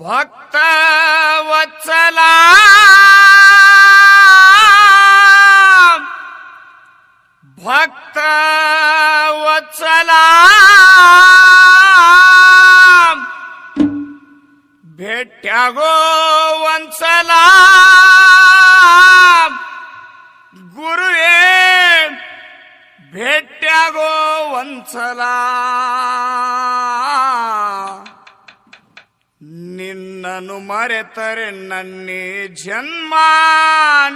भक्त वत्सला भक्त वत्सला भेट्या गो वंचला गुरुवे भेट्या गो वंसला ನಿನ್ನನು ಮರೆತರೆ ನನ್ನೇ ಜನ್ಮ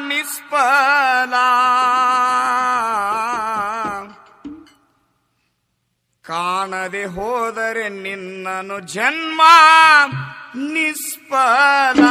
ನಿಸ್ಫಲ ಕಾಣದೆ ಹೋದರೆ ನಿನ್ನನು ಜನ್ಮ ನಿಷ್ಫಲ.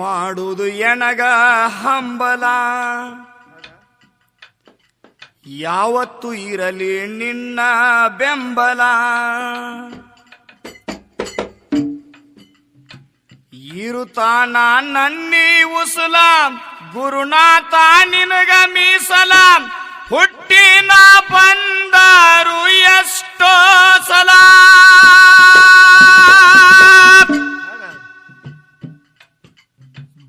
ಮಾಡುವುದು ಎಣಗ ಹಂಬಲ. ಯಾವತ್ತು ಇರಲಿ ನಿನ್ನ ಬೆಂಬಲ. ಇರುತ್ತಾನ ನನ್ನಿ ಉಸುಲ, ಗುರುನಾಥ ನಿನಗ ಮೀಸಲ. ಹುಟ್ಟಿನ ಬಂದರು ಎಷ್ಟೋ ಸಲ.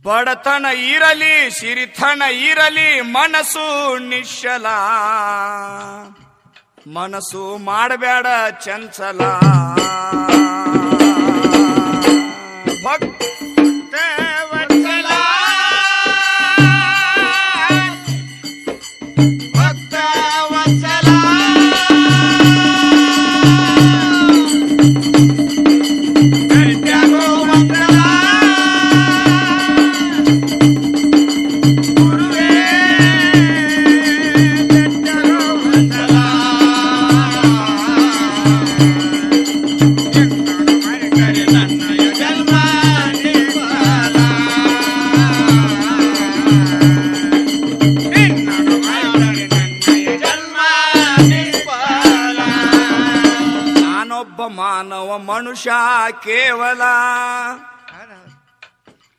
ಬಡತನ ಇರಲಿ ಸಿರಿತನ ಇರಲಿ ಮನಸ್ಸು ನಿಶ್ಚಲ. ಮನಸ್ಸು ಮಾಡಬೇಡ ಚಂಚಲ. ಭಕ್ತ ಕೇವಲ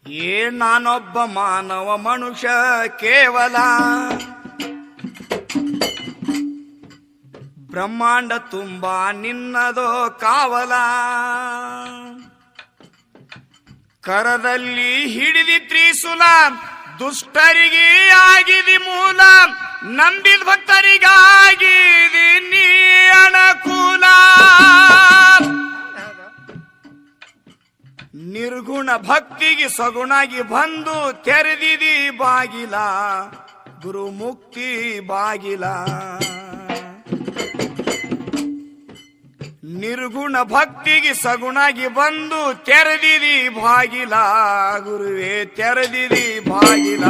ಏ ನಾನೊಬ್ಬ ಮಾನವ ಮನುಷ್ಯ ಕೇವಲ ಬ್ರಹ್ಮಾಂಡ ತುಂಬ ನಿನ್ನದೋ ಕಾವಲ. ಕರದಲ್ಲಿ ಹಿಡಿದಿ ತ್ರಿಸುಲ, ದುಷ್ಟರಿಗೆ ಆಗಿದಿ ಮೂಲ, ನಂಬಿದ ಭಕ್ತರಿಗಾಗಿದಿ ನೀ ಅನುಕೂಲ ನಿರ್ಗುಣ ಭಕ್ತಿಗೆ ಸಗುಣಾಗಿ ಬಂದು ತೆರೆದಿದಿ ಬಾಗಿಲ, ಗುರು ಮುಕ್ತಿ ಬಾಗಿಲ. ನಿರ್ಗುಣ ಭಕ್ತಿಗೆ ಸಗುಣಾಗಿ ಬಂದು ತೆರೆದಿದಿ ಬಾಗಿಲ, ಗುರುವೇ ತೆರೆದಿದಿ ಬಾಗಿಲ.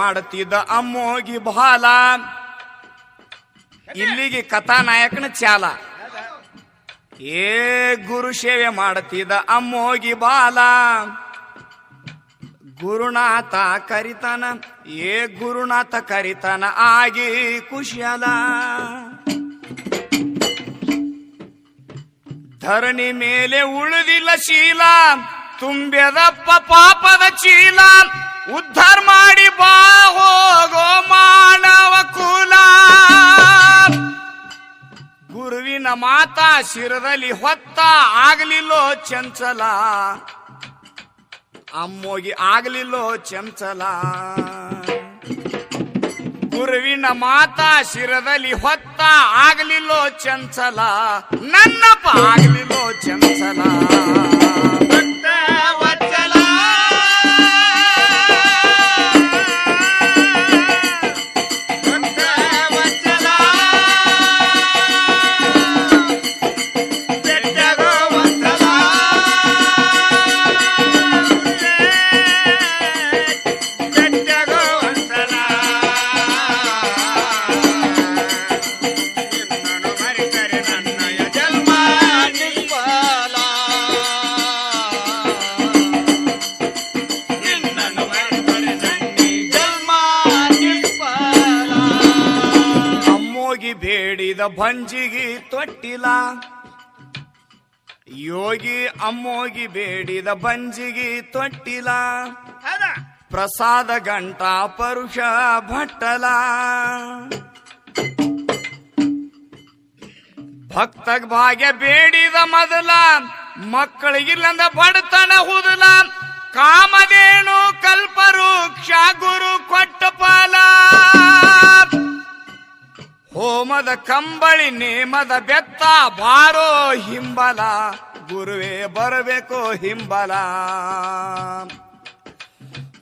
ಮಾಡುತ್ತಿದ್ದ ಅಮ್ಮೋಗಿ ಬಾಲ. ಇಲ್ಲಿಗೆ ಕಥಾನಾಯಕನ ಚಾಲ. ಏ ಗುರು ಸೇವೆ ಮಾಡುತ್ತಿದ್ದ ಅಮ್ಮೋಗಿ ಬಾಲ. ಗುರುನಾಥ ಕರಿತಾನ ಏ ಗುರುನಾಥ ಕರಿತಾನ ಆಗಿ ಕುಶಲ. ಧರಣಿ ಮೇಲೆ ಉಳಿದಿಲ್ಲ ಶೀಲ ತುಂಬ್ಯದಪ್ಪ ಪಾಪದ ಚೀಲ. ಉದ್ಧಾರ ಮಾಡಿ ಬಾ, ಹೋಗೋ ಮಾನವ ಕುಲ. ಗುರುವಿನ ಮಾತಾ ಶಿರದಲ್ಲಿ ಹೊತ್ತ ಆಗಲಿಲ್ಲೋ ಚಂಚಲ. ಅಮ್ಮೋಗಿ ಆಗಲಿಲ್ಲೋ ಚಂಚಲ. ಗುರುವಿನ ಮಾತಾ ಶಿರದಲ್ಲಿ ಹೊತ್ತ ಆಗಲಿಲ್ಲೋ ಚಂಚಲ. ನನ್ನಪ್ಪ ಆಗಲಿಲ್ಲೋ ಚಂಚಲ. ಭಂಜಿಗಿ ತೊಟ್ಟಿಲ. ಯೋಗಿ ಅಮ್ಮೋಗಿ ಬೇಡಿದ ಬಂಜಿಗಿ ತೊಟ್ಟಿಲ. ಪ್ರಸಾದ ಗಂಟ ಪರುಷ ಭಟ್ಟಲ. ಭಕ್ತಗ್ ಭಾಗ್ಯ ಬೇಡಿದ ಮೊದಲ. ಮಕ್ಕಳಿಗಿಲ್ಲಂದ ಬಡತನ ಹುದಲ. ಕಾಮಧೇನು ಕಲ್ಪರು ಗುರು ಕೊಟ್ಟ ಫಲ ಹೋಮದ ಕಂಬಳಿ ನೇಮದ ಬೆತ್ತ ಬಾರೋ ಹಿಂಬಲ. ಗುರುವೇ ಬರಬೇಕು ಹಿಂಬಲ.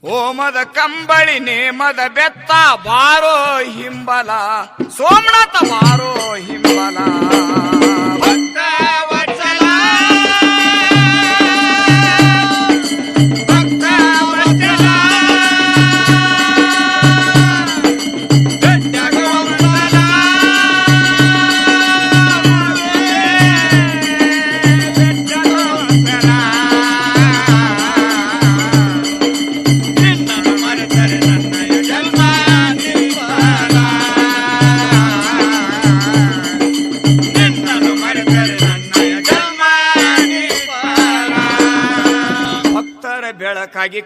ಹೋಮದ ಕಂಬಳಿ ನೇಮದ ಬೆತ್ತ ಬಾರೋ ಹಿಂಬಲ. ಸೋಮನಾಥ ಬಾರೋ ಹಿಂಬಲ.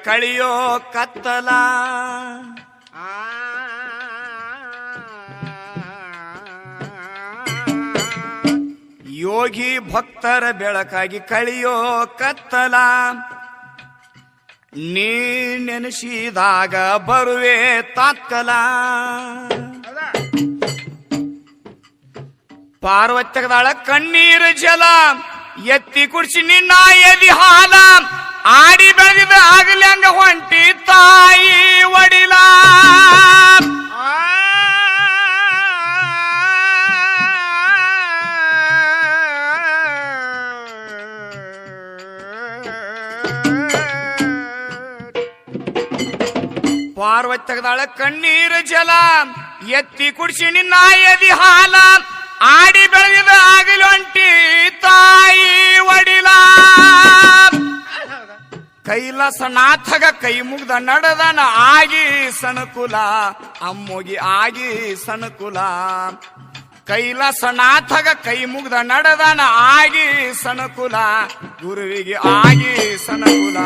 ಕಳಿಯೋ ಕತ್ತಲ ಯೋಗಿ ಭಕ್ತರ ಬೆಳಕಾಗಿ ಕಳಿಯೋ ಕತ್ತಲ ನೀ ನೆನೆಸಿದಾಗ ಬರುವೆ ತಾತ್ಕಲ ಪಾರ್ವತ್ಯಗದಾಳ ಕಣ್ಣೀರು ಜಲ ಎತ್ತಿ ಕುಡಿಸಿ ನಿನ್ನ ಎದಿ ಹಾಲ ಆಡಿ ಬೆಳೆದಿದ ಆಗಲಿ ಹಂಗ ಹೊಂಟಿ ತಾಯಿ ಒಡಿಲ. ಪಾರ್ವತ್ಯಗದಾಳ ಕಣ್ಣೀರು ಜಲ, ಎತ್ತಿ ಕುಡಿಸಿ ನಿನ್ನ ಎದಿ ಹಾಲ. ಆಡಿ ಆಗಲಿ ಹೊಂಟಿ ತಾಯಿ ಕೈಲಾಸನಾಥಗ ಕೈ ಮುಗ್ದ ನಡೆದನ ಆಗಿ ಸಣಕುಲ, ಅಮ್ಮೋಗಿ ಆಗಿ ಸಣಕುಲ. ಕೈಲಾಸನಾಥಗ ಕೈ ಮುಗ್ದ ನಡೆದನ ಆಗಿ ಸಣಕುಲ, ಗುರುವಿಗೆ ಆಗಿ ಸಣಕುಲ.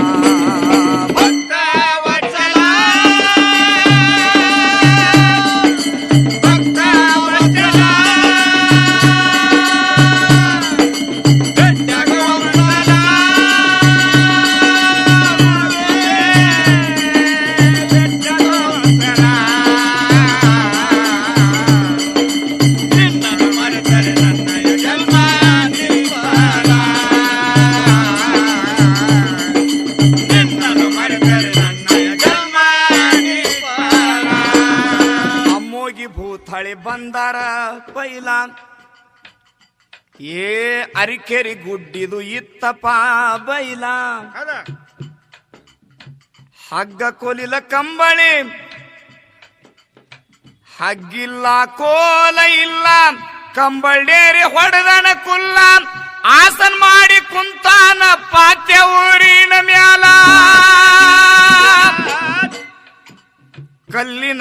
ಭೂತಳಿ ಬಂದಾರ ಪೈಲ. ಏ ಅರಿಕೆರಿ ಗುಡ್ಡಿದು ಇತ್ತಪ್ಪ ಬೈಲ. ಹಗ್ಗ ಕೊಲಿಲ ಕಂಬಳಿ. ಹಗ್ಗಿಲ್ಲ ಕೋಲ ಇಲ್ಲ. ಕಂಬಳೇರಿ ಹೊಡೆದನ ಕುಲ್ಲ. ಆಸನ್ ಮಾಡಿ ಕುಂತಾನ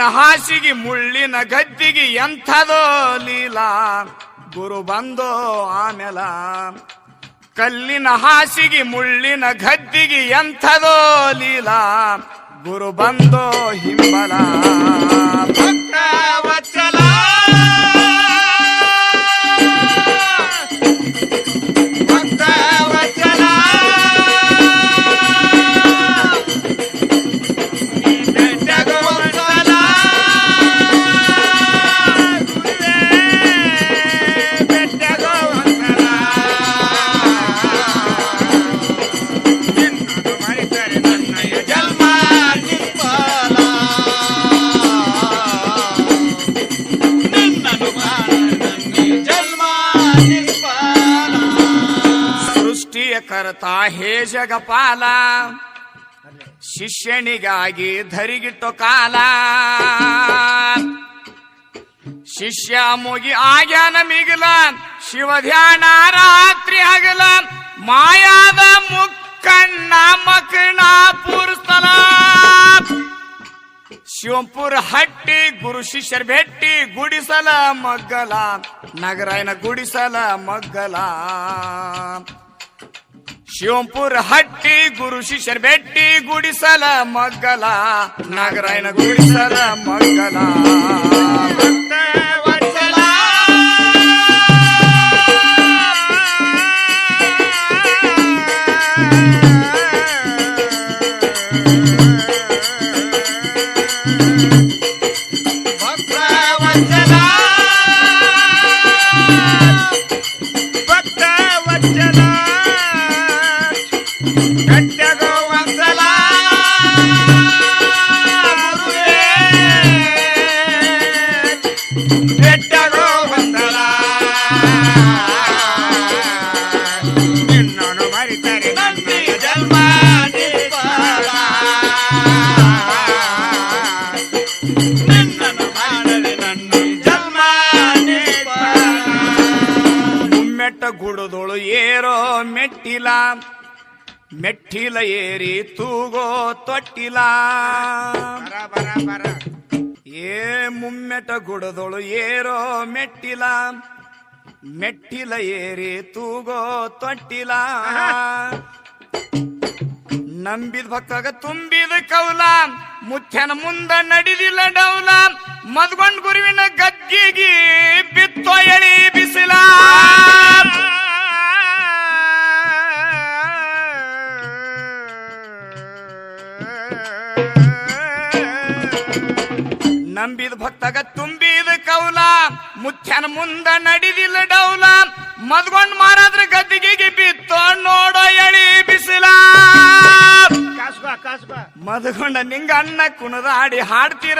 ಹಾಸಿಗೆ ಮುಳ್ಳಿನ ಗದ್ದಿಗೆ ಎಂಥದೋ ಲೀಲಾ. ಗುರು ಬಂದೋ ಆಮೇಲ. ಕಲ್ಲಿನ ಹಾಸಿಗೆ ಮುಳ್ಳಿನ ಗದ್ದಿಗೆ ಎಂಥದೋ ಲೀಲಾ. ಗುರು ಬಂದೋ ಹಿಂಬಲ. ಭಕ್ತ ಅರ್ಥ ಹೇ ಜಗಪಾಲ. ಶಿಷ್ಯನಿಗಾಗಿ ಧರಿಗಿಟ್ಟು ಕಾಲ. ಶಿಷ್ಯ ಮುಗಿ ಆಗ್ಯಾನ ಮಿಗಿಲ ಶಿವ ಧ್ಯಾನ ರಾತ್ರಿ ಹಗಲ, ಮಾಯಾದ ಮುಕ್ಕಣ್ಣ ಮಕ್ಕಣ ಸ್ಥಳ ಶಿವಂಪುರ ಹಟ್ಟಿ ಗುರು ಶಿಷ್ಯರ್ ಭೆಟ್ಟಿ ಗುಡಿಸಲ ಮಗ್ಗಲ, ನಗರಾಯನ ಗುಡಿಸಲ ಮಗ್ಗಲ. ಶಿವಂಪುರ ಹಟ್ಟಿ ಗುರು ಶಿಷ್ಯರ್ ಬೆಟ್ಟಿ ಗುಡಿಸಲ ಮಗ್ಗಲ ನಗರಾಯನ ಗುಡಿಸಲ ಮಗ್ಗಲ. ನಿನ್ನನು ಮರಿತರೆ ನಂದಿ ಜನ್ಮ ನಿಫಲ. ನಿನ್ನನು ಮಾಡದೆ ನನ್ನ ಜನ್ಮ ನಿಫಲ. ಮುಮ್ಮೆಟ್ಟ ಗುಡದೊಳು ಏರೋ ಮೆಟ್ಟಿಲ ಮೆಟ್ಟಿಲ ಏರಿ ತೂಗೋ ತೊಟ್ಟಿಲ ಬರ ಬರ ಬರ ಏ ಮುಮ್ಮೆಟ ಗುಡದೊಳು ಏರೋ ಮೆಟ್ಟಿಲ ಮೆಟ್ಟಿಲ ಏರಿ ತೂಗೋ ತೊಟ್ಟಿಲ. ನಂಬಿದ ಭಕ್ತಾಗ ತುಂಬಿದ ಕೌಲ. ಮುತ್ಯನ ಮುಂದ ನಡಿದಿಲ್ಲ ಡೌಲ. ಮದ್ಗೊಂಡ್ ಗುರುವಿನ ಗದ್ದಿಗೆ ಬಿತ್ತೋ ಎಳಿ ಬಿಸಿಲ. ನಂಬಿದ ಭಕ್ತಾಗ ಕೌಲ ಮುತ್ಯನ ಮುಂದ ನಡಿದಿಲ್ಲ ಡೌಲ. ಮದ್ಗೊಂಡ್ ಮಾರಾದ್ರ ಗದ್ದಿಗೆ ಬಿತ್ತೋ ನೋಡೋ ಎಳಿ ಬಿಸಿಲ. ಮದ್ಕೊಂಡ ನಿಂಗ ಅಣ್ಣ ಅನ್ನ ಕುಣದಾಡಿ ಹಾಡ್ತೀರ?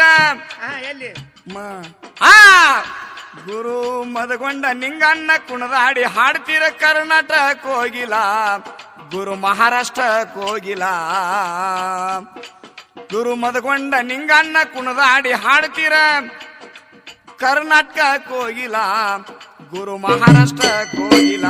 ಗುರು ಎಲ್ಲಿ? ಮ- ಆ ಗುರು ಮದಗೊಂಡ ನಿಂಗಣ್ಣ ಕುಣದಾಡಿ ಹಾಡ್ತೀರ ಕರ್ನಾಟಕ ಹೋಗಿಲ್ಲ ಗುರು ಮಹಾರಾಷ್ಟ್ರಕ್ಕೆ ಹೋಗಿಲ್ಲ ಗುರು ಮದಗೊಂಡ ನಿಂಗಣ್ಣ ಕುಣದಾಡಿ ಹಾಡ್ತೀರ? ಕರ್ನಾಟಕಕ್ಕೆ ಹೋಗಿಲ್ಲ ಗುರು ಮಹಾರಾಷ್ಟ್ರಕ್ಕೆ ಹೋಗಿಲ್ಲ